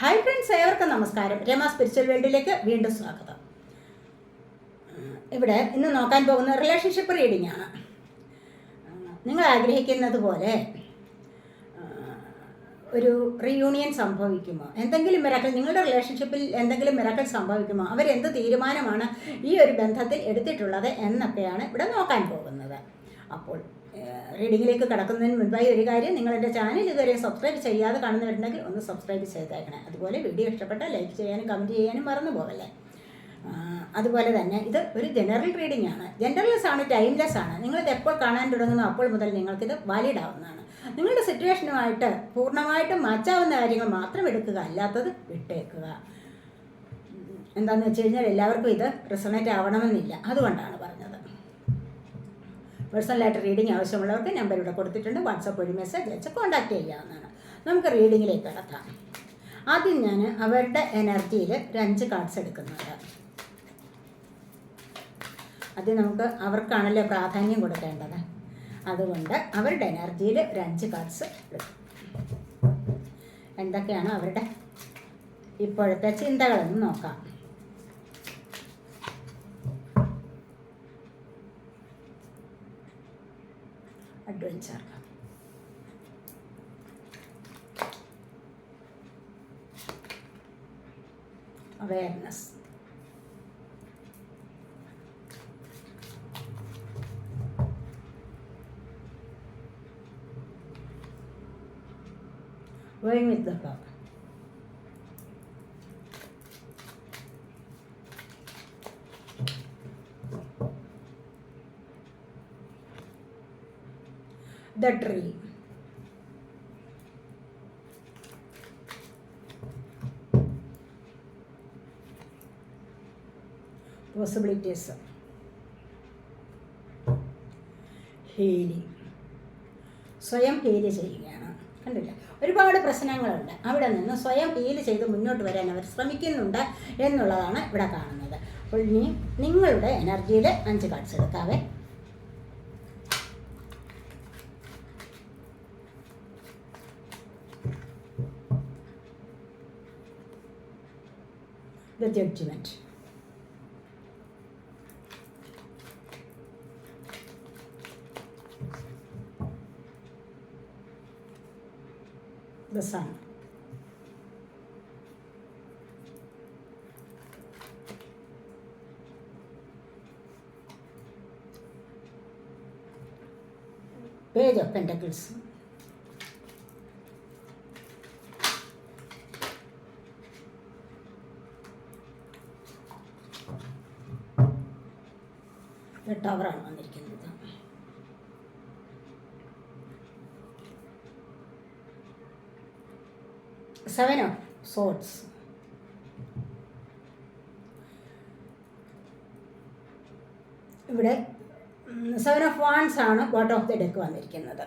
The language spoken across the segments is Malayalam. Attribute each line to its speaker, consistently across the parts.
Speaker 1: ഹായ് ഫ്രണ്ട്സ് ഏവർക്കും നമസ്കാരം. രമ സ്പിരിച്വൽ വേൾഡിലേക്ക് വീണ്ടും സ്വാഗതം. ഇവിടെ ഇന്ന് നോക്കാൻ പോകുന്ന റിലേഷൻഷിപ്പ് റീഡിംഗ് ആണ്. നിങ്ങൾ ആഗ്രഹിക്കുന്നത് പോലെ ഒരു റീയൂണിയൻ സംഭവിക്കുമോ? എന്തെങ്കിലും മിറക്കൽ നിങ്ങളുടെ റിലേഷൻഷിപ്പിൽ എന്തെങ്കിലും മിറക്കൽ സംഭവിക്കുമോ? അവരെന്ത് തീരുമാനമാണ് ഈ ഒരു ബന്ധത്തിൽ എടുത്തിട്ടുള്ളത് എന്നൊക്കെയാണ് ഇവിടെ നോക്കാൻ പോകുന്നത്. അപ്പോൾ റീഡിങ്ങിലേക്ക് കടക്കുന്നതിന് മുൻപായി ഒരു കാര്യം നിങ്ങൾ എന്റെ ചാനൽ ഇതുവരെ സബ്സ്ക്രൈബ് ചെയ്യാതെ കാണുന്നവരുണ്ടെങ്കിൽ ഒന്ന് സബ്സ്ക്രൈബ് ചെയ്തേക്കണേ. അതുപോലെ വീഡിയോ ഇഷ്ടപ്പെട്ടാൽ ലൈക്ക് ചെയ്യാനും കമന്റ് ചെയ്യാനും മറന്നു പോകല്ലേ. അതുപോലെ തന്നെ ഇത് ഒരു ജനറൽ റീഡിംഗ് ആണ് ജനറൽലെസ് ആണ് ടൈംലെസ് ആണ്. നിങ്ങളിത് എപ്പോൾ കാണാൻ തുടങ്ങുന്നു അപ്പോൾ മുതൽ നിങ്ങൾക്കിത് വാലിഡ് ആവുന്നതാണ്. നിങ്ങളുടെ സിറ്റുവേഷനുമായിട്ട് പൂർണമായിട്ടും മാച്ചാവുന്ന കാര്യങ്ങൾ മാത്രം എടുക്കുക അല്ലാത്തത് വിട്ടേക്കുക. എന്താണെന്ന് വെച്ച് കഴിഞ്ഞാൽ എല്ലാവർക്കും ഇത് റിസണേറ്റ് ആവണമെന്നില്ല. അതുകൊണ്ടാണ് പറഞ്ഞത്. പേഴ്സണലായിട്ട് റീഡിംഗ് ആവശ്യമുള്ളവർക്ക് നമ്പർ ഇവിടെ കൊടുത്തിട്ടുണ്ട്. വാട്സപ്പ് വഴി മെസ്സേജ് അയച്ച് കോൺടാക്ട് ചെയ്യാവുന്നതാണ്. നമുക്ക് റീഡിങ്ങിലേക്ക് കടക്കാം. ആദ്യം ഞാൻ അവരുടെ എനർജിയിൽ ഒരു കാർഡ്സ് എടുക്കുന്നുണ്ട്. ആദ്യം നമുക്ക് അവർക്കാണല്ലോ പ്രാധാന്യം കൊടുക്കേണ്ടത്. അതുകൊണ്ട് അവരുടെ എനർജിയിൽ ഒരു കാർഡ്സ് എടുക്കും. എന്തൊക്കെയാണ് അവരുടെ ഇപ്പോഴത്തെ ചിന്തകളെന്ന് നോക്കാം. The tree. Possibilities. ഹീലി സ്വയം ഹീൽ ചെയ്യുകയാണ്. കണ്ടില്ല? ഒരുപാട് പ്രശ്നങ്ങളുണ്ട്. അവിടെ നിന്ന് സ്വയം ഹീൽ ചെയ്ത് മുന്നോട്ട് വരാൻ അവർ ശ്രമിക്കുന്നുണ്ട് എന്നുള്ളതാണ് ഇവിടെ കാണുന്നത്. അപ്പോൾ ഇനി നിങ്ങളുടെ എനർജിയിൽ അഞ്ച് കാർഡ്സ് എടുക്കാവേ. the judgment. The sun. Page of Pentacles. ടവറാണ് വന്നിരിക്കുന്നത്. സെവൻ ഓഫ് സോട്സ് ഇവിടെ സെവൻ ഓഫ് വാൺസ് ആണ് ബോട്ടം ഓഫ് ദി ഡെക്ക് വന്നിരിക്കുന്നത്.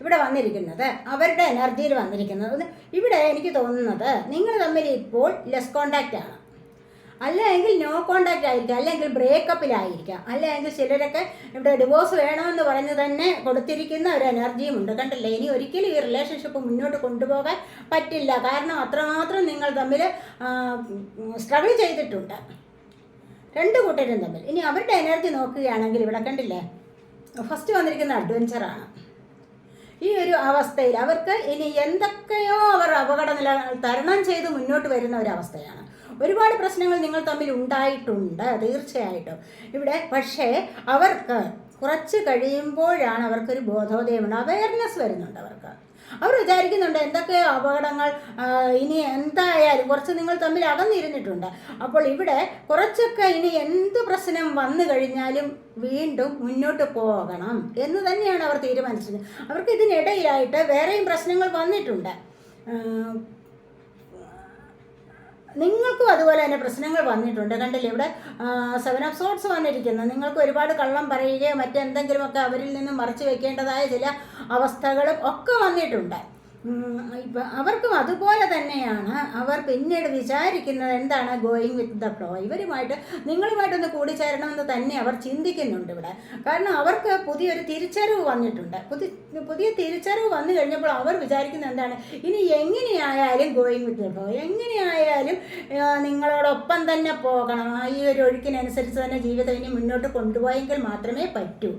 Speaker 1: ഇവിടെ വന്നിരിക്കുന്നത് അവരുടെ എനർജിയിൽ വന്നിരിക്കുന്നത്. ഇവിടെ എനിക്ക് തോന്നുന്നത് നിങ്ങൾ തമ്മിൽ ഇപ്പോൾ ലെസ് കോണ്ടാക്റ്റ് ആണ്. അല്ലെങ്കിൽ നോ കോണ്ടാക്റ്റ് ആയിരിക്കാം അല്ലെങ്കിൽ ബ്രേക്കപ്പിലായിരിക്കാം അല്ലെങ്കിൽ ചിലരൊക്കെ ഇവിടെ ഡിവോഴ്സ് വേണമെന്ന് പറഞ്ഞ് തന്നെ കൊടുത്തിരിക്കുന്ന ഒരു എനർജിയും ഉണ്ട്. കണ്ടില്ലേ? ഇനി ഒരിക്കലും ഈ റിലേഷൻഷിപ്പ് മുന്നോട്ട് കൊണ്ടുപോകാൻ പറ്റില്ല. കാരണം അത്രമാത്രം നിങ്ങൾ തമ്മിൽ സ്ട്രഗിൾ ചെയ്തിട്ടുണ്ട്. രണ്ട് കൂട്ടരും തമ്മിൽ. ഇനി അവരുടെ എനർജി നോക്കുകയാണെങ്കിൽ ഇവിടെ കണ്ടില്ലേ? ഫസ്റ്റ് വന്നിരിക്കുന്ന അഡ്വഞ്ചറാണ് ഈ ഒരു അവസ്ഥയിൽ അവർക്ക് ഇനി എന്തൊക്കെയോ അവർ അപകട നില തരണം ചെയ്ത് മുന്നോട്ട് വരുന്ന ഒരു അവസ്ഥയാണ്. ഒരുപാട് പ്രശ്നങ്ങൾ നിങ്ങൾ തമ്മിൽ ഉണ്ടായിട്ടുണ്ട് തീർച്ചയായിട്ടും. ഇവിടെ പക്ഷേ അവർക്ക് കുറച്ച് കഴിയുമ്പോഴാണ് അവർക്കൊരു ബോധോദയമുണ്ട് അവയർനെസ് വരുന്നുണ്ട് അവർക്ക്. അവർ വിചാരിക്കുന്നുണ്ട് എന്തൊക്കെയോ അപകടങ്ങൾ ഇനി എന്തായാലും കുറച്ച് നിങ്ങൾ തമ്മിൽ അകന്നിരുന്നിട്ടുണ്ട് അപ്പോൾ ഇവിടെ കുറച്ചൊക്കെ ഇനി എന്ത് പ്രശ്നം വന്നു കഴിഞ്ഞാലും വീണ്ടും മുന്നോട്ട് പോകണം എന്ന് തന്നെയാണ് അവർ തീരുമാനിച്ചത്. അവർക്ക് ഇതിനിടയിലായിട്ട് വേറെയും പ്രശ്നങ്ങൾ വന്നിട്ടുണ്ട്. നിങ്ങൾക്കും അതുപോലെ തന്നെ പ്രശ്നങ്ങൾ വന്നിട്ടുണ്ട്. കണ്ടില്ലേ ഇവിടെ സെവൻ ഓഫ് സോട്ട്സ് വന്നിരിക്കുന്നത് നിങ്ങൾക്ക് ഒരുപാട് കള്ളം പറയുകയോ മറ്റെന്തെങ്കിലുമൊക്കെ അവരിൽ നിന്നും മറച്ചു വെക്കേണ്ടതായ ചില അവസ്ഥകളും ഒക്കെ വന്നിട്ടുണ്ട്. ഇപ്പം അവർക്കും അതുപോലെ തന്നെയാണ്. അവർ പിന്നീട് വിചാരിക്കുന്നത് എന്താണ് ഗോയിങ് വിത്ത് ദ ഫ്ലോ ഇവരുമായിട്ട് നിങ്ങളുമായിട്ടൊന്ന് കൂടിച്ചേരണമെന്ന് തന്നെ അവർ ചിന്തിക്കുന്നുണ്ട് ഇവിടെ. കാരണം അവർക്ക് പുതിയൊരു തിരിച്ചറിവ് വന്നിട്ടുണ്ട്. പുതിയ പുതിയ തിരിച്ചറിവ് വന്നു കഴിഞ്ഞപ്പോൾ അവർ വിചാരിക്കുന്നത് എന്താണ്? ഇനി എങ്ങനെയായാലും ഗോയിങ് വിത്ത് ദ ഫ്ലോ എങ്ങനെയായാലും നിങ്ങളോടൊപ്പം തന്നെ പോകണം. ഈ ഒരു ഒഴുക്കിനനുസരിച്ച് തന്നെ ജീവിതം ഇനി മുന്നോട്ട് കൊണ്ടുപോയെങ്കിൽ മാത്രമേ പറ്റൂ.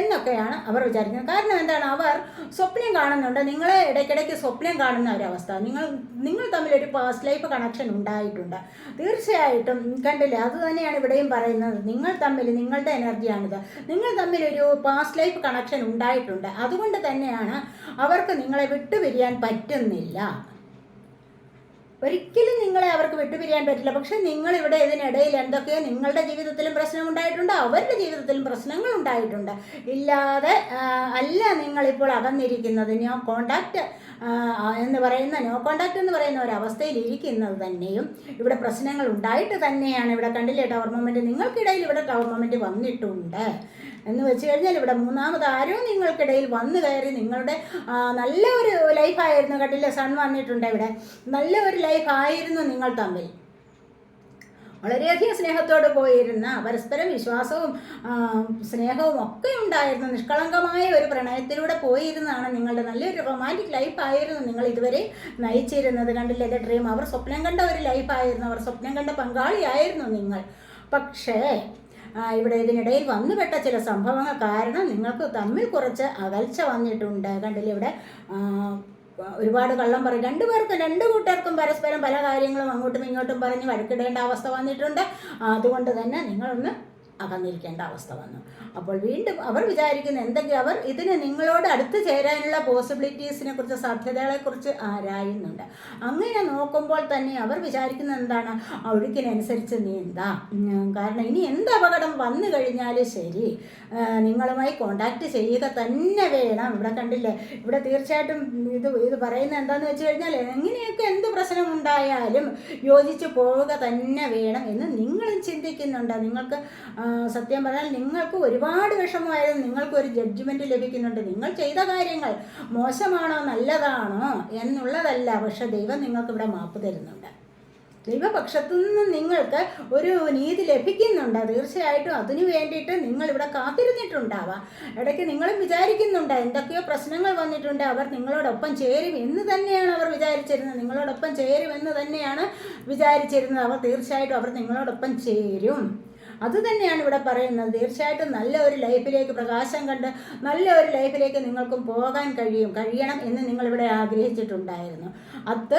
Speaker 1: എന്നൊക്കെയാണ് അവർ വിചാരിക്കുന്നത്. കാരണം എന്താണ്? അവർ സ്വപ്നം കാണുന്നുണ്ട്. നിങ്ങളെ ഇടയ്ക്കിടയ്ക്ക് സ്വപ്നം കാണുന്ന ഒരവസ്ഥ. നിങ്ങൾ നിങ്ങൾ തമ്മിൽ ഒരു പാസ്റ്റ് ലൈഫ് കണക്ഷൻ ഉണ്ടായിട്ടുണ്ട്. തീർച്ചയായിട്ടും കണ്ടില്ലേ അത് തന്നെയാണ് ഇവിടെയും പറയുന്നത്. നിങ്ങൾ തമ്മിൽ നിങ്ങളുടെ എനർജിയാണിത് നിങ്ങൾ തമ്മിൽ ഒരു പാസ്റ്റ് ലൈഫ് കണക്ഷൻ ഉണ്ടായിട്ടുണ്ട്. അതുകൊണ്ട് തന്നെയാണ് അവർക്ക് നിങ്ങളെ വിട്ടുപിരിയാൻ പറ്റുന്നില്ല. ഒരിക്കലും നിങ്ങളെ അവർക്ക് വിട്ടുപിരിയാൻ പറ്റില്ല. പക്ഷെ നിങ്ങൾ ഇവിടെ ഇതിനിടയിൽ എന്തൊക്കെയോ നിങ്ങളുടെ ജീവിതത്തിലും പ്രശ്നം ഉണ്ടായിട്ടുണ്ട് അവരുടെ ജീവിതത്തിലും പ്രശ്നങ്ങൾ ഉണ്ടായിട്ടുണ്ട്. ഇല്ലാതെ അല്ല നിങ്ങളിപ്പോൾ അകന്നിരിക്കുന്നത്. നോ കോണ്ടാക്റ്റ് എന്ന് പറയുന്ന നോ കോണ്ടാക്റ്റ് എന്ന് പറയുന്ന ഒരു അവസ്ഥയിൽ ഇരിക്കുന്നത് തന്നെയും ഇവിടെ പ്രശ്നങ്ങൾ ഉണ്ടായിട്ട് തന്നെയാണ് ഇവിടെ കണ്ടില്ലേ ടവർ മൊമെന്റ് നിങ്ങൾക്കിടയിൽ ഇവിടെ ടവർ മൊമെന്റ് വന്നിട്ടുണ്ട്. എന്ന് വെച്ച് കഴിഞ്ഞാൽ ഇവിടെ മൂന്നാമത് ആരും നിങ്ങൾക്കിടയിൽ വന്നു കയറി നിങ്ങളുടെ നല്ല ഒരു ലൈഫായിരുന്നു കണ്ടില്ലേ? സൺ വന്നിട്ടുണ്ട് ഇവിടെ. നല്ല ഒരു ലൈഫായിരുന്നു നിങ്ങൾ തമ്മിൽ. വളരെയധികം സ്നേഹത്തോട് പോയിരുന്ന പരസ്പരം വിശ്വാസവും സ്നേഹവും ഒക്കെ ഉണ്ടായിരുന്ന. നിഷ്കളങ്കമായ ഒരു പ്രണയത്തിലൂടെ പോയിരുന്നതാണ് നിങ്ങളുടെ നല്ലൊരു റൊമാന്റിക് ലൈഫായിരുന്നു നിങ്ങൾ ഇതുവരെ നയിച്ചിരുന്നത്. കണ്ടില്ലേ? ഇത് ഡ്രീം അവർ സ്വപ്നം കണ്ട ഒരു ലൈഫായിരുന്നു അവർ സ്വപ്നം കണ്ട പങ്കാളിയായിരുന്നു നിങ്ങൾ. പക്ഷേ ഇവിടെ ഇതിനിടയിൽ വന്നുപെട്ട ചില സംഭവങ്ങൾ കാരണം നിങ്ങൾക്ക് തമ്മിൽ കുറച്ച് അകൽച്ച വന്നിട്ടുണ്ട്. കണ്ടില്ലേ ഇവിടെ? ഒരുപാട് കള്ളം പറയും. രണ്ടുപേർക്കും രണ്ട് കൂട്ടർക്കും പരസ്പരം പല കാര്യങ്ങളും അങ്ങോട്ടും ഇങ്ങോട്ടും പറഞ്ഞ് വഴക്കിടേണ്ട അവസ്ഥ വന്നിട്ടുണ്ട്. അതുകൊണ്ട് തന്നെ നിങ്ങളൊന്ന് അകന്നിരിക്കേണ്ട അവസ്ഥ വന്നു. അപ്പോൾ വീണ്ടും അവർ വിചാരിക്കുന്ന എന്തെങ്കിലും അവർ ഇതിന് നിങ്ങളോട് അടുത്ത് ചേരാനുള്ള പോസിബിലിറ്റീസിനെ കുറിച്ച് സാധ്യതകളെക്കുറിച്ച് ആരായുന്നുണ്ട്? അങ്ങനെ നോക്കുമ്പോൾ തന്നെ അവർ വിചാരിക്കുന്നത് എന്താണ്? ഒഴുക്കിനനുസരിച്ച് നീന്താ കാരണം ഇനി എന്ത് അപകടം വന്നു കഴിഞ്ഞാലും ശരി നിങ്ങളുമായി കോണ്ടാക്ട് ചെയ്യുക തന്നെ വേണം. ഇവിടെ കണ്ടില്ലേ? ഇവിടെ തീർച്ചയായിട്ടും ഇത് ഇത് പറയുന്നത് എന്താണെന്ന് വെച്ച് കഴിഞ്ഞാൽ എങ്ങനെയൊക്കെ എന്ത് പ്രശ്നം ഉണ്ടായാലും യോജിച്ച് പോവുക തന്നെ വേണം എന്ന് നിങ്ങളും ചിന്തിക്കുന്നുണ്ട്. നിങ്ങൾക്ക് സത്യം പറഞ്ഞാൽ നിങ്ങൾക്ക് ഒരുപാട് വിഷമമായിരുന്നു നിങ്ങൾക്ക് ഒരു ജഡ്ജ്മെന്റ് ലഭിക്കുന്നുണ്ട്. നിങ്ങൾ ചെയ്ത കാര്യങ്ങൾ മോശമാണോ നല്ലതാണോ എന്നുള്ളതല്ല പക്ഷെ ദൈവം നിങ്ങൾക്ക് ഇവിടെ മാപ്പ് തരുന്നുണ്ട്. ദൈവപക്ഷത്തു നിന്ന് നിങ്ങൾക്ക് ഒരു നീതി ലഭിക്കുന്നുണ്ട്. തീർച്ചയായിട്ടും അതിനു വേണ്ടിയിട്ട് നിങ്ങൾ ഇവിടെ കാത്തിരുന്നിട്ടുണ്ടാവാം. ഇടയ്ക്ക് നിങ്ങളും വിചാരിക്കുന്നുണ്ട് എന്തൊക്കെയോ പ്രശ്നങ്ങൾ വന്നിട്ടുണ്ട് അവർ നിങ്ങളോടൊപ്പം ചേരും എന്ന് തന്നെയാണ് അവർ വിചാരിച്ചിരുന്നത്. നിങ്ങളോടൊപ്പം ചേരും എന്ന് തന്നെയാണ് വിചാരിച്ചിരുന്നത്. അവർ തീർച്ചയായിട്ടും അവർ നിങ്ങളോടൊപ്പം ചേരും. അത് തന്നെയാണ് ഇവിടെ പറയുന്നത്. തീർച്ചയായിട്ടും നല്ല ഒരു ലൈഫിലേക്ക് പ്രകാശം കണ്ട് നല്ല ഒരു ലൈഫിലേക്ക് നിങ്ങൾക്കും പോകാൻ കഴിയും കഴിയണം എന്ന് നിങ്ങൾ നിങ്ങളിവിടെ ആഗ്രഹിച്ചിട്ടുണ്ടായിരുന്നു. അത്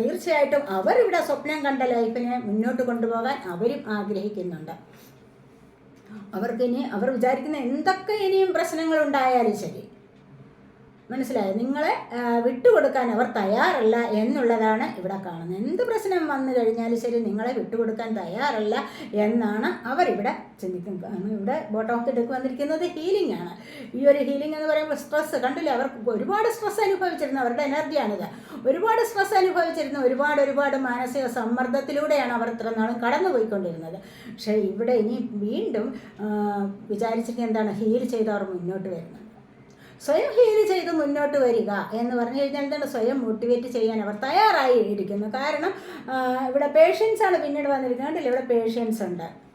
Speaker 1: തീർച്ചയായിട്ടും അവരിവിടെ സ്വപ്നം കണ്ട ലൈഫിനെ മുന്നോട്ട് കൊണ്ടുപോകാൻ അവരും ആഗ്രഹിക്കുന്നുണ്ട്. അവർക്ക് ഇനി അവർ വിചാരിക്കുന്ന എന്തൊക്കെ ഇനിയും പ്രശ്നങ്ങൾ ഉണ്ടായാലും ശരി. മനസ്സിലായോ? നിങ്ങളെ വിട്ടുകൊടുക്കാൻ അവർ തയ്യാറല്ല എന്നുള്ളതാണ് ഇവിടെ കാണുന്നത്. എന്ത് പ്രശ്നം വന്നു കഴിഞ്ഞാലും ശരി നിങ്ങളെ വിട്ടുകൊടുക്കാൻ തയ്യാറല്ല എന്നാണ് അവരിവിടെ ചിന്തിക്കുന്നത്. ഇവിടെ ബോട്ടം ഓഫ് ദി വന്നിരിക്കുന്നത് ഹീലിംഗ് ആണ്. ഈ ഒരു ഹീലിംഗ് എന്ന് പറയുമ്പോൾ സ്ട്രെസ് കണ്ടില്ലേ? അവർ ഒരുപാട് സ്ട്രെസ് അനുഭവിച്ചിരുന്നു അവരുടെ എനർജിയാണിത് ഒരുപാട് സ്ട്രെസ് അനുഭവിച്ചിരുന്നു ഒരുപാട് ഒരുപാട് മാനസിക സമ്മർദ്ദത്തിലൂടെയാണ് അവർ ഇത്ര നാളും കടന്നുപോയിക്കൊണ്ടിരുന്നത്. പക്ഷേ ഇവിടെ ഇനി വീണ്ടും വിചാരിച്ചിട്ട് എന്താണ്? ഹീൽ ചെയ്ത് അവർ മുന്നോട്ട് വരുന്നത്. സ്വയം ഹീൽ ചെയ്ത് മുന്നോട്ട് വരിക എന്ന് പറഞ്ഞു കഴിഞ്ഞാൽ തന്നെ സ്വയം മോട്ടിവേറ്റ് ചെയ്യാൻ അവർ തയ്യാറായി ഇരിക്കുന്നു കാരണം ഇവിടെ പേഷ്യൻസ് ആണ് പിന്നീട് വന്നിരിക്കുന്നത്. ഇവിടെ പേഷ്യൻസ് ഉണ്ട്.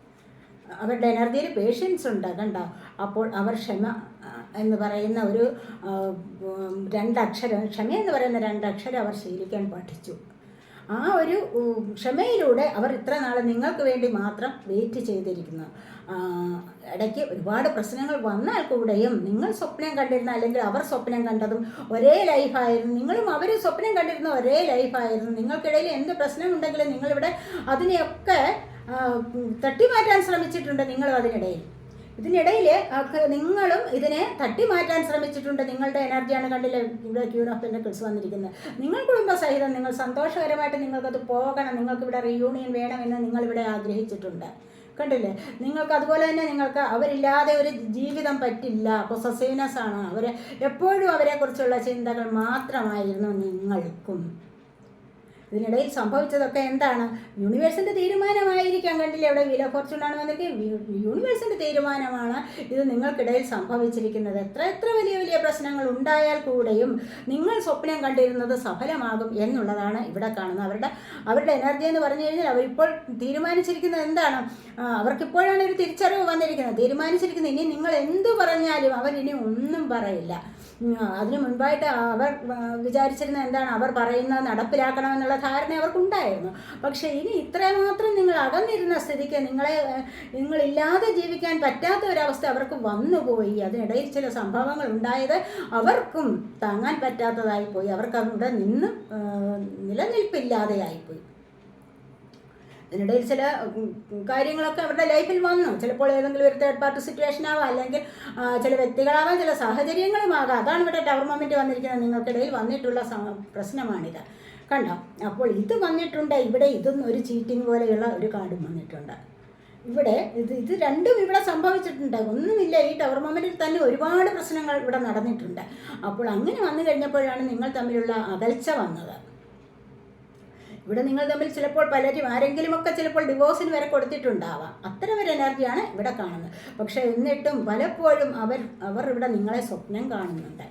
Speaker 1: അവരുടെ എനർജിയിൽ പേഷ്യൻസ് ഉണ്ട്. കണ്ടോ? അപ്പോൾ അവർ ക്ഷമ എന്ന് പറയുന്ന ഒരു രണ്ടക്ഷരം ക്ഷമ എന്ന് പറയുന്ന രണ്ടക്ഷരം അവർ ശീലിക്കാൻ പഠിച്ചു. ആ ഒരു ക്ഷമയിലൂടെ അവർ ഇത്ര നാൾ നിങ്ങൾക്ക് വേണ്ടി മാത്രം വെയിറ്റ് ചെയ്തിരിക്കുന്നു. ഇടയ്ക്ക് ഒരുപാട് പ്രശ്നങ്ങൾ വന്നാൽ കൂടെയും നിങ്ങൾ സ്വപ്നം കണ്ടിരുന്ന അല്ലെങ്കിൽ അവർ സ്വപ്നം കണ്ടതും ഒരേ ലൈഫായിരുന്നു നിങ്ങളും അവരും സ്വപ്നം കണ്ടിരുന്ന ഒരേ ലൈഫായിരുന്നു നിങ്ങൾക്കിടയിൽ എന്ത് പ്രശ്നമുണ്ടെങ്കിലും നിങ്ങളിവിടെ അതിനെയൊക്കെ തട്ടിമാറ്റാൻ ശ്രമിച്ചിട്ടുണ്ട് നിങ്ങൾ അതിനിടയിൽ. ഇതിനിടയിൽ നിങ്ങളും ഇതിനെ തട്ടി മാറ്റാൻ ശ്രമിച്ചിട്ടുണ്ട്. നിങ്ങളുടെ എനർജിയാണ് കണ്ടില്ല ഇവിടെ ക്യൂൺ ഓഫ് പെൻഡക്കിൾസ് വന്നിരിക്കുന്നത്. നിങ്ങൾ കുടുംബസഹിതം നിങ്ങൾ സന്തോഷകരമായിട്ട് നിങ്ങൾക്കത് പോകണം. നിങ്ങൾക്ക് ഇവിടെ റിയൂണിയൻ വേണമെന്ന് നിങ്ങളിവിടെ ആഗ്രഹിച്ചിട്ടുണ്ട്. കണ്ടില്ലേ? നിങ്ങൾക്ക് അതുപോലെ തന്നെ നിങ്ങൾക്ക് അവരില്ലാതെ ഒരു ജീവിതം പറ്റില്ല. പൊസസീവ്നെസ് ആണ് അവർ എപ്പോഴും അവരെക്കുറിച്ചുള്ള ചിന്തകൾ മാത്രമായിരുന്നു നിങ്ങൾക്കും. ഇതിനിടയിൽ സംഭവിച്ചതൊക്കെ എന്താണ്? യൂണിവേഴ്സിന്റെ തീരുമാനമായിരിക്കാം. കണ്ടില്ലേ അവിടെ വീൽ ഓഫ് ഫോർച്യൂൺ ആണ് വന്നിട്ട് യൂണിവേഴ്സിന്റെ തീരുമാനമാണ് ഇത് നിങ്ങൾക്കിടയിൽ സംഭവിച്ചിരിക്കുന്നത്. എത്ര എത്ര വലിയ വലിയ പ്രശ്നങ്ങൾ ഉണ്ടായാൽ കൂടെയും നിങ്ങൾ സ്വപ്നം കണ്ടിരുന്നത് സഫലമാകും എന്നുള്ളതാണ് ഇവിടെ കാണുന്നത്. അവരുടെ അവരുടെ എനർജി എന്ന് പറഞ്ഞു കഴിഞ്ഞാൽ അവരിപ്പോൾ തീരുമാനിച്ചിരിക്കുന്നത് എന്താണ്? അവർക്കിപ്പോഴാണ് ഒരു തിരിച്ചറിവ് വന്നിരിക്കുന്നത്. തീരുമാനിച്ചിരിക്കുന്നത് ഇനി നിങ്ങൾ എന്ത് പറഞ്ഞാലും അവരിനി ഒന്നും പറയില്ല. അതിനു മുൻപായിട്ട് അവർ വിചാരിച്ചിരുന്ന എന്താണ് അവർ പറയുന്നത് നടപ്പിലാക്കണമെന്നുള്ള ധാരണ അവർക്കുണ്ടായിരുന്നു. പക്ഷെ ഇനി ഇത്രമാത്രം നിങ്ങൾ അകന്നിരുന്ന സ്ഥിതിക്ക് നിങ്ങളെ നിങ്ങളില്ലാതെ ജീവിക്കാൻ പറ്റാത്ത ഒരവസ്ഥ അവർക്ക് വന്നുപോയി അതിനിടയിൽ ചില സംഭവങ്ങൾ ഉണ്ടായത് അവർക്കും താങ്ങാൻ പറ്റാത്തതായിപ്പോയി അവർക്ക് അവിടെ നിന്ന് നിലനിൽപ്പില്ലാതെ നിലനിൽപ്പില്ലാതെയായിപ്പോയി ഇതിനിടയിൽ ചില കാര്യങ്ങളൊക്കെ അവരുടെ ലൈഫിൽ വന്നു. ചിലപ്പോൾ ഏതെങ്കിലും ഒരു തേർഡ് പാർട്ടി സിറ്റുവേഷൻ ആവാം അല്ലെങ്കിൽ ചില വ്യക്തികളാവാം ചില സാഹചര്യങ്ങളുമാകാം അതാണ് ഇവിടെ ടവർ മൊമെന്റ് വന്നിരിക്കുന്നത്. നിങ്ങൾക്കിടയിൽ വന്നിട്ടുള്ള പ്രശ്നമാണിത്. കണ്ടോ? അപ്പോൾ ഇത് വന്നിട്ടുണ്ട് ഇവിടെ ഇതും ഒരു ചീറ്റിംഗ് പോലെയുള്ള ഒരു കാർഡും വന്നിട്ടുണ്ട്. ഇവിടെ ഇത് ഇത് രണ്ടും ഇവിടെ സംഭവിച്ചിട്ടുണ്ട്. ഒന്നുമില്ല ഈ ടവർ മൊമെന്റിൽ തന്നെ ഒരുപാട് പ്രശ്നങ്ങൾ ഇവിടെ നടന്നിട്ടുണ്ട്. അപ്പോൾ അങ്ങനെ വന്നു കഴിഞ്ഞപ്പോഴാണ് നിങ്ങൾ തമ്മിലുള്ള അകൽച്ച വന്നത്. ഇവിടെ നിങ്ങൾ തമ്മിൽ ചിലപ്പോൾ പലരും ആരെങ്കിലുമൊക്കെ ചിലപ്പോൾ ഡിവോഴ്സിന് വരെ കൊടുത്തിട്ടുണ്ടാവാം. അത്തരം ഒരു എനർജിയാണ് ഇവിടെ കാണുന്നത്. പക്ഷേ എന്നിട്ടും പലപ്പോഴും അവർ അവർ ഇവിടെ നിങ്ങളെ സ്വപ്നം കാണുന്നുണ്ട്.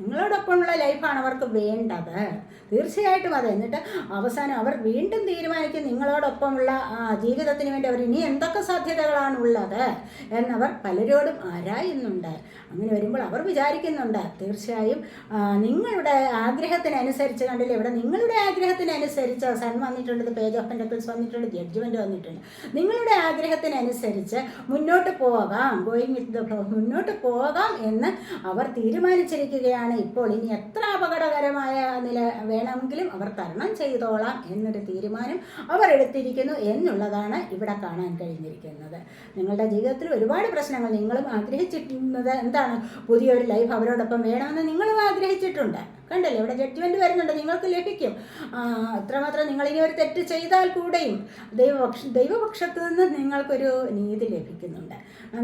Speaker 1: നിങ്ങളോടൊപ്പമുള്ള ലൈഫാണ് അവർക്ക് വേണ്ടത്. തീർച്ചയായിട്ടും അതെ. എന്നിട്ട് അവസാനം അവർ വീണ്ടും തീരുമാനിക്കും നിങ്ങളോടൊപ്പമുള്ള ജീവിതത്തിന് വേണ്ടി അവർ ഇനി എന്തൊക്കെ സാധ്യതകളാണ് ഉള്ളത് എന്നവർ പലരോടും ആരായുന്നുണ്ട്. അങ്ങനെ വരുമ്പോൾ അവർ വിചാരിക്കുന്നുണ്ട് തീർച്ചയായും നിങ്ങളുടെ ആഗ്രഹത്തിനനുസരിച്ച് കണ്ടില്ലേ ഇവിടെ നിങ്ങളുടെ ആഗ്രഹത്തിനനുസരിച്ച് സൺ വന്നിട്ടുണ്ട് പേജ് ഓഫ് പെൻഡക്കിൾസ് വന്നിട്ടുണ്ട് ജഡ്ജ്മെന്റ് വന്നിട്ടുണ്ട്. നിങ്ങളുടെ ആഗ്രഹത്തിനനുസരിച്ച് മുന്നോട്ട് പോകാം ഗോയിങ് വിത്ത് ദ ഫ്ലോ മുന്നോട്ട് പോകാം എന്ന് അവർ തീരുമാനിച്ചിരിക്കുകയാണ്. ഇപ്പോൾ ഇനി എത്ര അപകടകരമായ നില വേണമെങ്കിലും അവർ തരണം ചെയ്തോളാം എന്നൊരു തീരുമാനം അവർ എടുത്തിരിക്കുന്നു എന്നുള്ളതാണ് ഇവിടെ കാണാൻ കഴിഞ്ഞിരിക്കുന്നത്. നിങ്ങളുടെ ജീവിതത്തിൽ ഒരുപാട് പ്രശ്നങ്ങൾ നിങ്ങളും ആഗ്രഹിച്ചിരുന്നത് എന്താണ് പുതിയൊരു ലൈഫ് അവരോടൊപ്പം വേണമെന്ന് നിങ്ങളും ആഗ്രഹിച്ചിട്ടുണ്ട്. കണ്ടല്ലേ? ഇവിടെ ജഡ്ജ്മെന്റ് വരുന്നുണ്ട്. നിങ്ങൾക്ക് ലഭിക്കും. അത്രമാത്രം നിങ്ങളിനി ഒരു തെറ്റ് ചെയ്താൽ കൂടെയും ദൈവപക്ഷ ദൈവപക്ഷത്തു നിന്ന് നിങ്ങൾക്കൊരു നീതി ലഭിക്കുന്നുണ്ട്.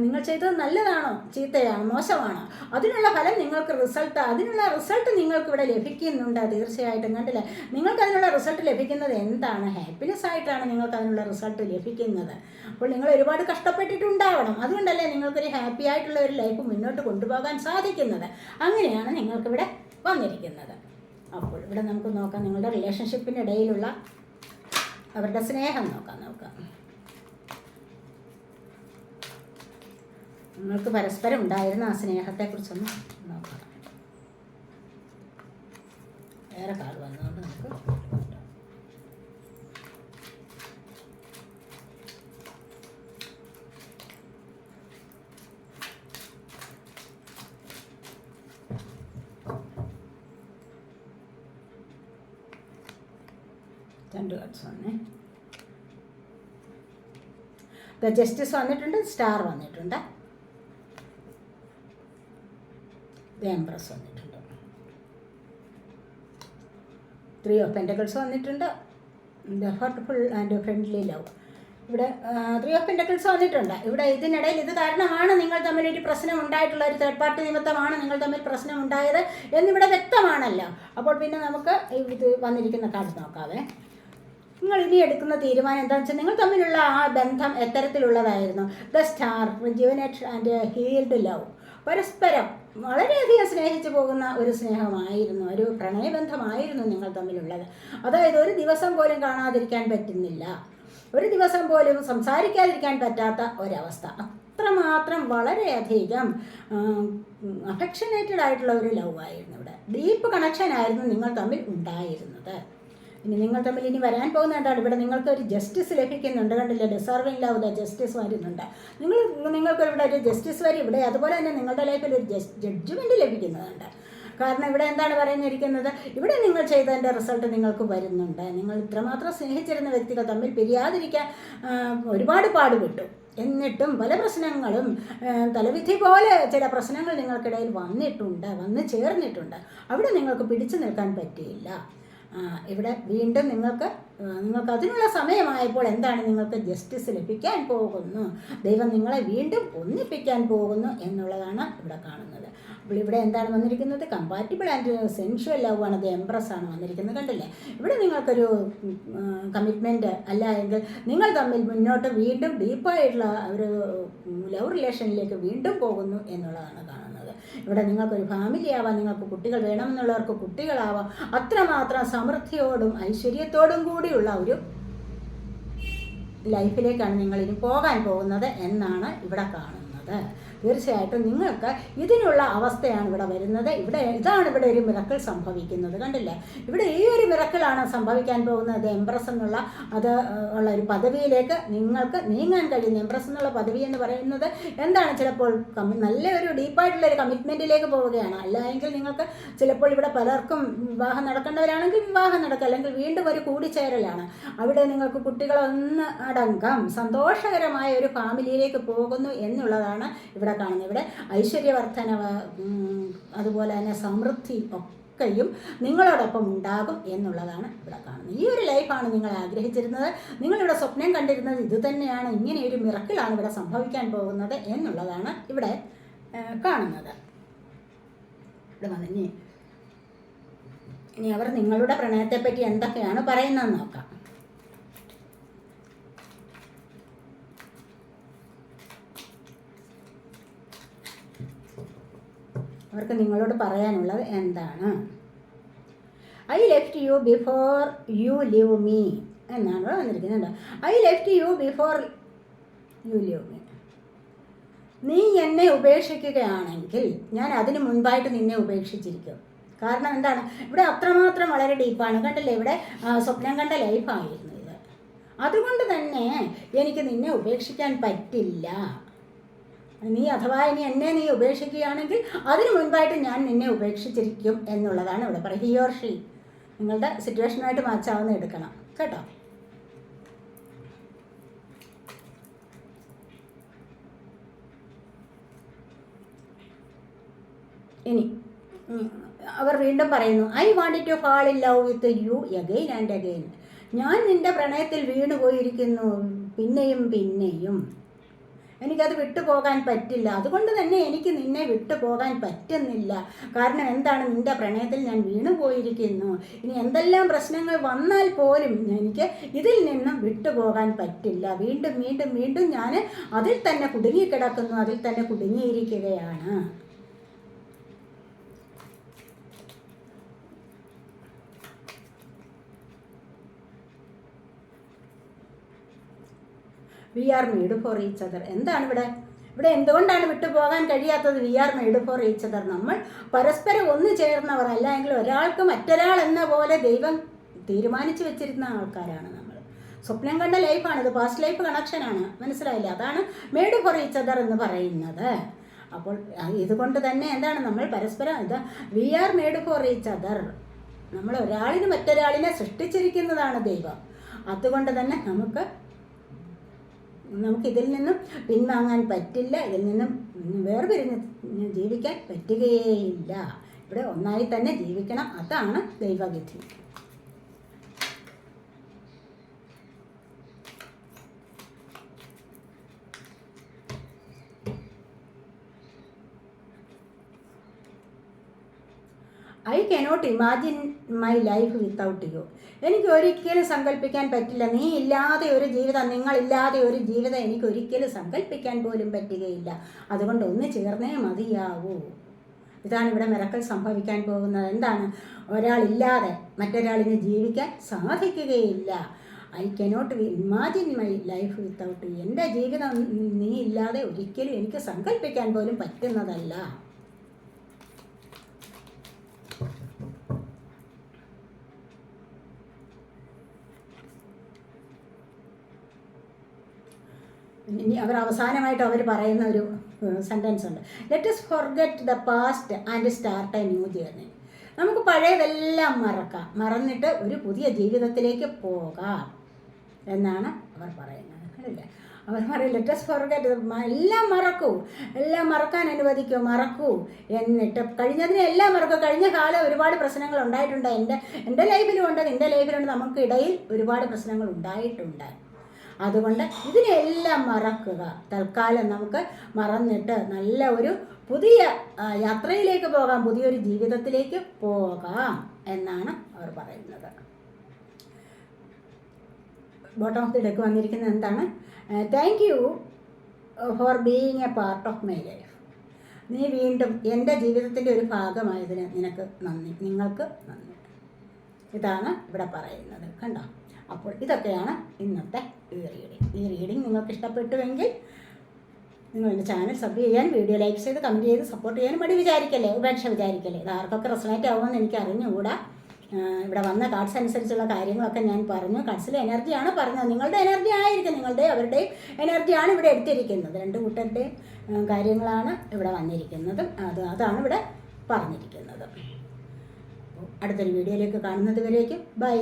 Speaker 1: നിങ്ങൾ ചെയ്തത് നല്ലതാണോ? ചീത്തയാണോ? മോശമാണോ? അതിനുള്ള ഫലം നിങ്ങൾക്ക് റിസൾട്ട് അതിനുള്ള റിസൾട്ട് നിങ്ങൾക്ക് ഇവിടെ ലഭിക്കുന്നുണ്ട്. തീർച്ചയായിട്ടും കണ്ടില്ലേ? നിങ്ങൾക്ക് അതിനുള്ള റിസൾട്ട് ലഭിക്കുന്നത് എന്താണ്? ഹാപ്പിനെസ് ആയിട്ടാണ് നിങ്ങൾക്ക് അതിനുള്ള റിസൾട്ട് ലഭിക്കുന്നത്. അപ്പോൾ നിങ്ങൾ ഒരുപാട് കഷ്ടപ്പെട്ടിട്ടുണ്ടാവണം. അതുകൊണ്ടല്ലേ നിങ്ങൾക്കൊരു ഹാപ്പി ആയിട്ടുള്ള ഒരു ലൈഫ് മുന്നോട്ട് കൊണ്ടുപോകാൻ സാധിക്കുന്നത്. അങ്ങനെയാണ് നിങ്ങൾക്കിവിടെ വന്നിരിക്കുന്നത്. അപ്പോൾ ഇവിടെ നമുക്ക് നോക്കാം നിങ്ങളുടെ റിലേഷൻഷിപ്പിന്റെ ഇടയിലുള്ള അവരുടെ സ്നേഹം നോക്കാം നോക്കാം. നിങ്ങൾക്ക് പരസ്പരം ഉണ്ടായിരുന്ന ആ സ്നേഹത്തെക്കുറിച്ചൊന്ന് നോക്കാം. വേറെ കാർഡ് വന്നതുകൊണ്ട് നമുക്ക് രണ്ട് കാർഡ്സ് വന്നേ. ദ ജസ്റ്റിസ് വന്നിട്ടുണ്ട് സ്റ്റാർ വന്നിട്ടുണ്ട്. ദ എംപ്രസ് വന്നിട്ടുണ്ട്. ത്രീ ഓഫ് പെന്റക്കിൾസ് വന്നിട്ടുണ്ട്. The heartful and friendly love ഇവിടെ ത്രീ ഓഫ് പെന്റക്കിൾസ് വന്നിട്ടുണ്ട്. ഇവിടെ ഇതിനിടയിൽ ഇത് കാരണമാണ് നിങ്ങൾ തമ്മിൽ ഒരു പ്രശ്നം ഉണ്ടായിട്ടുള്ള ഒരു തേർഡ് പാർട്ടി നിമിത്തമാണ് നിങ്ങൾ തമ്മിൽ പ്രശ്നം ഉണ്ടായത് എന്നിവിടെ വ്യക്തമാണല്ലോ. അപ്പോൾ പിന്നെ നമുക്ക് ഇത് വന്നിരിക്കുന്ന കാർഡ് നോക്കാവേ. നിങ്ങൾ ഇനി എടുക്കുന്ന തീരുമാനം എന്താണെന്ന് വെച്ചാൽ നിങ്ങൾ തമ്മിലുള്ള ആ ബന്ധം എത്തരത്തിലുള്ളതായിരുന്നു. The star rejuvenate and healed love പരസ്പരം വളരെയധികം സ്നേഹിച്ചു പോകുന്ന ഒരു സ്നേഹമായിരുന്നു ഒരു പ്രണയബന്ധമായിരുന്നു നിങ്ങൾ തമ്മിലുള്ളത്. അതായത് ഒരു ദിവസം പോലും കാണാതിരിക്കാൻ പറ്റുന്നില്ല. ഒരു ദിവസം പോലും സംസാരിക്കാതിരിക്കാൻ പറ്റാത്ത ഒരവസ്ഥ. അത്രമാത്രം വളരെയധികം അഫക്ഷനേറ്റഡ് ആയിട്ടുള്ള ഒരു ലവ് ആയിരുന്നു ഇവിടെ. ഡീപ്പ് കണക്ഷൻ ആയിരുന്നു നിങ്ങൾ തമ്മിൽ ഉണ്ടായിരുന്നത്. ഇനി നിങ്ങൾ തമ്മിൽ ഇനി വരാൻ പോകുന്ന എന്താണ് ഇവിടെ നിങ്ങൾക്ക് ഒരു ജസ്റ്റിസ് ലഭിക്കുന്നുണ്ട്. കണ്ടില്ല? ഡിസർവിംഗ് ലവ് ദ ജസ്റ്റിസ് വരുന്നുണ്ട്. നിങ്ങൾ നിങ്ങൾക്ക് ഇവിടെ ഒരു ജസ്റ്റിസ് വരും ഇവിടെ. അതുപോലെ തന്നെ നിങ്ങളുടെ ലൈഫിൽ ഒരു ജഡ്ജ്മെന്റ് ലഭിക്കുന്നതുണ്ട്. കാരണം ഇവിടെ എന്താണ് പറയുന്നിരിക്കുന്നത് ഇവിടെ നിങ്ങൾ ചെയ്തതിന്റെ റിസൾട്ട് നിങ്ങൾക്ക് വരുന്നുണ്ട്. നിങ്ങൾ ഇത്രമാത്രം സ്നേഹിച്ചിരുന്ന വ്യക്തികൾ തമ്മിൽ പിരിയാതിരിക്കാൻ ഒരുപാട് പാടുപെട്ടു. എന്നിട്ടും പല പ്രശ്നങ്ങളും തലവിധി പോലെ ചില പ്രശ്നങ്ങൾ നിങ്ങൾക്കിടയിൽ വന്നിട്ടുണ്ട് വന്ന് ചേർന്നിട്ടുണ്ട്. അവിടെ നിങ്ങൾക്ക് പിടിച്ചു നിൽക്കാൻ പറ്റിയില്ല. ഇവിടെ വീണ്ടും നിങ്ങൾക്ക് നിങ്ങൾക്ക് അതിനുള്ള സമയമായപ്പോൾ എന്താണ് നിങ്ങൾക്ക് ജസ്റ്റിസ് ലഭിക്കാൻ പോകുന്നു? ദൈവം നിങ്ങളെ വീണ്ടും ഒന്നിപ്പിക്കാൻ പോകുന്നു എന്നുള്ളതാണ് ഇവിടെ കാണുന്നത്. അപ്പോൾ ഇവിടെ എന്താണ് വന്നിരിക്കുന്നത്? കമ്പാറ്റിബിൾ ആൻഡ് സെൻഷ്വൽ ലവ് ആണ്. അത് എംപ്രസ് ആണ് വന്നിരിക്കുന്നത് കണ്ടില്ലേ? ഇവിടെ നിങ്ങൾക്കൊരു കമ്മിറ്റ്മെന്റ് അല്ല എങ്കിൽ നിങ്ങൾ തമ്മിൽ മുന്നോട്ട് വീണ്ടും ഡീപ്പായിട്ടുള്ള ഒരു ലവ് റിലേഷനിലേക്ക് വീണ്ടും പോകുന്നു എന്നുള്ളതാണ് കാണുന്നത്. ഇവിടെ നിങ്ങൾക്കൊരു ഫാമിലി ആവാം നിങ്ങൾക്ക് കുട്ടികൾ വേണം എന്നുള്ളവർക്ക് കുട്ടികളാവാം. അത്രമാത്രം സമൃദ്ധിയോടും ഐശ്വര്യത്തോടും കൂടിയുള്ള ഒരു ലൈഫിലേക്കാണ് നിങ്ങളിനി പോകാൻ പോകുന്നത് എന്നാണ് ഇവിടെ കാണുന്നത്. തീർച്ചയായിട്ടും നിങ്ങൾക്ക് ഇതിനുള്ള അവസ്ഥയാണ് ഇവിടെ വരുന്നത്. ഇവിടെ ഇതാണ് ഇവിടെ ഒരു മിറക്കിൾ സംഭവിക്കുന്നത്. കണ്ടില്ലേ? ഇവിടെ ഈ ഒരു മിറക്കിളാണ് സംഭവിക്കാൻ പോകുന്നത്. എംപ്രസ് എന്നുള്ള അത് ഉള്ള ഒരു പദവിയിലേക്ക് നിങ്ങൾക്ക് നീങ്ങാൻ കഴിയുന്ന എംപ്രസ് എന്നുള്ള പദവി എന്ന് പറയുന്നത് എന്താണ്? ചിലപ്പോൾ നല്ല ഒരു ഡീപ്പായിട്ടുള്ള ഒരു കമ്മിറ്റ്മെന്റിലേക്ക് പോവുകയാണ്. അല്ലെങ്കിൽ നിങ്ങൾക്ക് ചിലപ്പോൾ ഇവിടെ പലർക്കും വിവാഹം നടക്കേണ്ടവരാണെങ്കിൽ വിവാഹം നടക്കുക. അല്ലെങ്കിൽ വീണ്ടും ഒരു കൂടിച്ചേരലാണ്. അവിടെ നിങ്ങൾക്ക് കുട്ടികളൊന്ന് അടങ്കം സന്തോഷകരമായ ഒരു ഫാമിലിയിലേക്ക് പോകുന്നു എന്നുള്ളതാണ് ഇവിടെ കാണുന്നത്. ഇവിടെ ഐശ്വര്യവർദ്ധനവ് അതുപോലെ തന്നെ സമൃദ്ധി ഒക്കെയും നിങ്ങളോടൊപ്പം ഉണ്ടാകും എന്നുള്ളതാണ് ഇവിടെ കാണുന്നത്. ഈ ഒരു ലൈഫാണ് നിങ്ങൾ ആഗ്രഹിച്ചിരുന്നത്. നിങ്ങളിവിടെ സ്വപ്നം കണ്ടിരുന്നത് ഇത് തന്നെയാണ്. ഇങ്ങനെ ഒരു മിറക്കിളാണ് ഇവിടെ സംഭവിക്കാൻ പോകുന്നത് എന്നുള്ളതാണ് ഇവിടെ കാണുന്നത്. ഇവിടെ ഇനി അവർ നിങ്ങളുടെ പ്രണയത്തെപ്പറ്റി എന്തൊക്കെയാണ് പറയുന്നതെന്ന് നോക്കാം. അവർക്ക് നിങ്ങളോട് പറയാനുള്ളത് എന്താണ്? I left you before you leave me എന്നാണ് വന്നിരിക്കുന്നുണ്ട് I left you before you leave me നീ എന്നെ ഉപേക്ഷിക്കുകയാണെങ്കിൽ ഞാൻ അതിന് മുൻപായിട്ട് നിന്നെ ഉപേക്ഷിച്ചിരിക്കും. കാരണം എന്താണ്? ഇവിടെ അത്രമാത്രം വളരെ ഡീപ്പാണ് കണ്ടല്ലേ? ഇവിടെ സ്വപ്നം കണ്ട ലൈഫായിരുന്നു ഇത്. അതുകൊണ്ട് തന്നെ എനിക്ക് നിന്നെ ഉപേക്ഷിക്കാൻ പറ്റില്ല. നീ അഥവാ ഇനി എന്നെ നീ ഉപേക്ഷിക്കുകയാണെങ്കിൽ അതിനു മുൻപായിട്ട് ഞാൻ നിന്നെ ഉപേക്ഷിച്ചിരിക്കും എന്നുള്ളതാണ് ഇവിടെ പറയുക ഹി ഓർ ഷീ നിങ്ങളുടെ സിറ്റുവേഷനുമായിട്ട് മാച്ചാവുന്ന എടുക്കണം. കേട്ടോ? ഇനി അവർ വീണ്ടും പറയുന്നു I want to fall in love with you again and again ഞാൻ നിന്റെ പ്രണയത്തിൽ വീണുപോയിരിക്കുന്നു. പിന്നെയും പിന്നെയും. എനിക്കത് വിട്ടുപോകാൻ പറ്റില്ല. അതുകൊണ്ട് തന്നെ എനിക്ക് നിന്നെ വിട്ടുപോകാൻ പറ്റുന്നില്ല. കാരണം എന്താണ്? നിന്റെ പ്രണയത്തിൽ ഞാൻ വീണുപോയിരിക്കുന്നു. ഇനി എന്തെല്ലാം പ്രശ്നങ്ങൾ വന്നാൽ പോലും എനിക്ക് ഇതിൽ നിന്നും വിട്ടുപോകാൻ പറ്റില്ല. വീണ്ടും വീണ്ടും വീണ്ടും ഞാൻ അതിൽ തന്നെ കുടുങ്ങിക്കിടക്കുന്നു. അതിൽ തന്നെ കുടുങ്ങിയിരിക്കുകയാണ്. We are made for each other എന്താണ് ഇവിടെ? ഇവിടെ എന്തുകൊണ്ടാണ് വിട്ടുപോകാൻ കഴിയാത്തത്? We are made for each other നമ്മൾ പരസ്പരം ഒന്ന് ചേർന്നവർ അല്ലെങ്കിൽ ഒരാൾക്ക് മറ്റൊരാൾ എന്ന പോലെ ദൈവം തീരുമാനിച്ചു വെച്ചിരുന്ന ആൾക്കാരാണ് നമ്മൾ. സ്വപ്നം കണ്ട ലൈഫാണ് ഇത്. പാസ്റ്റ് ലൈഫ് കണക്ഷനാണ് മനസ്സിലായില്ല? അതാണ് മെയ്ഡ് ഫോർ ഈച്ച് അതർ എന്ന് പറയുന്നത്. അപ്പോൾ ഇതുകൊണ്ട് തന്നെ എന്താണ് നമ്മൾ പരസ്പരം ഇത് we are made for each other നമ്മൾ ഒരാളിന് മറ്റൊരാളിനെ സൃഷ്ടിച്ചിരിക്കുന്നതാണ് ദൈവം. അതുകൊണ്ട് തന്നെ നമുക്ക് നമുക്ക് ഇതിൽ നിന്നും പിൻവാങ്ങാൻ പറ്റില്ല. ഇതിൽ നിന്നും വേർപിരിഞ്ഞ് ജീവിക്കാൻ പറ്റുകയേ ഇല്ല ഇവിടെ ഒന്നായി തന്നെ ജീവിക്കണം. അതാണ് ദൈവവിധി I cannot imagine my life without you എനിക്ക് ഒരിക്കലും സങ്കല്പിക്കാൻ പറ്റില്ല. നീ ഇല്ലാതെ ഒരു ജീവിതം നിങ്ങളില്ലാതെ ഒരു ജീവിതം എനിക്ക് ഒരിക്കലും സങ്കല്പിക്കാൻ പോലും പറ്റുകയില്ല. അതുകൊണ്ട് ഒന്ന് ചേർന്നേ മതിയാവൂ. ഇതാണ് ഇവിടെ മിറക്കൽ സംഭവിക്കാൻ പോകുന്നത്. എന്താണ്? ഒരാളില്ലാതെ മറ്റൊരാളിന് ജീവിക്കാൻ സാധിക്കുകയില്ല. I cannot imagine my life without എന്റെ ജീവിതം നീ ഇല്ലാതെ ഒരിക്കലും എനിക്ക് സങ്കല്പിക്കാൻ പോലും പറ്റുന്നതല്ല. ഇനി അവർ അവസാനമായിട്ട് അവർ പറയുന്ന ഒരു സെന്റൻസ് ഉണ്ട്. Let us forget the past and start a new journey നമുക്ക് പഴയതെല്ലാം മറക്കാം. മറന്നിട്ട് ഒരു പുതിയ ജീവിതത്തിലേക്ക് പോകാം എന്നാണ് അവർ പറയുന്നത്. അല്ലേ? അവർ പറയും ലെറ്റ് us ഫോർഗെറ്റ് എല്ലാം മറക്കൂ. എല്ലാം മറക്കാൻ അനുവദിക്കൂ. മറക്കൂ. എന്നിട്ട് കഴിഞ്ഞതിനെ എല്ലാം മറക്കൂ. കഴിഞ്ഞ കാലം ഒരുപാട് പ്രശ്നങ്ങൾ ഉണ്ടായിട്ടുണ്ട്. എന്റെ എന്റെ ലൈഫിലും ഉണ്ട്. നിന്റെ ലൈഫിലുണ്ട് നമുക്കിടയിൽ ഒരുപാട് പ്രശ്നങ്ങൾ ഉണ്ടായിട്ടുണ്ട്. അതുകൊണ്ട് ഇതിനെല്ലാം മറക്കുക. തൽക്കാലം നമുക്ക് മറന്നിട്ട് നല്ല ഒരു പുതിയ യാത്രയിലേക്ക് പോകാം പുതിയൊരു ജീവിതത്തിലേക്ക് പോകാം എന്നാണ് അവർ പറയുന്നത്. ബോട്ടം ഓഫ് ദി ഡെക്ക് വന്നിരിക്കുന്നത് എന്താണ്? Thank you for being a part of my life നീ വീണ്ടും എന്റെ ജീവിതത്തിന്റെ ഒരു ഭാഗമായതിന് നിനക്ക് നന്ദി. നിങ്ങൾക്ക് നന്ദി. ഇതാണ് ഇവിടെ പറയുന്നത്. കണ്ടോ? അപ്പോൾ ഇതൊക്കെയാണ് ഇന്നത്തെ ഈ റീഡിങ് ഈ റീഡിങ് നിങ്ങൾക്ക് ഇഷ്ടപ്പെട്ടുവെങ്കിൽ നിങ്ങൾ എന്റെ ചാനൽ സബ് ചെയ്യാൻ വീഡിയോ ലൈക്ക് ചെയ്ത് കമന്റ് ചെയ്ത് സപ്പോർട്ട് ചെയ്യാൻ മടി വിചാരിക്കല്ലേ ഉപേക്ഷ വിചാരിക്കല്ലേ? ഇത് ആർക്കൊക്കെ റെസണേറ്റ് ആവുമെന്ന് എനിക്ക് അറിഞ്ഞുകൂടാ. ഇവിടെ വന്ന കാർഡ്സ് അനുസരിച്ചുള്ള കാര്യങ്ങളൊക്കെ ഞാൻ പറഞ്ഞു. കാർഡ്സിലെ എനർജിയാണ് പറഞ്ഞത്. നിങ്ങളുടെ എനർജി ആയിരിക്കും. നിങ്ങളുടെ അവരുടെയും എനർജിയാണ് ഇവിടെ എടുത്തിരിക്കുന്നത്. രണ്ട് കൂട്ടരുടെയും കാര്യങ്ങളാണ് ഇവിടെ വന്നിരിക്കുന്നത്. അത് അതാണ് ഇവിടെ പറഞ്ഞിരിക്കുന്നത്. അടുത്തൊരു വീഡിയോയിലേക്ക് കാണുന്നത് വരേക്കും. ബൈ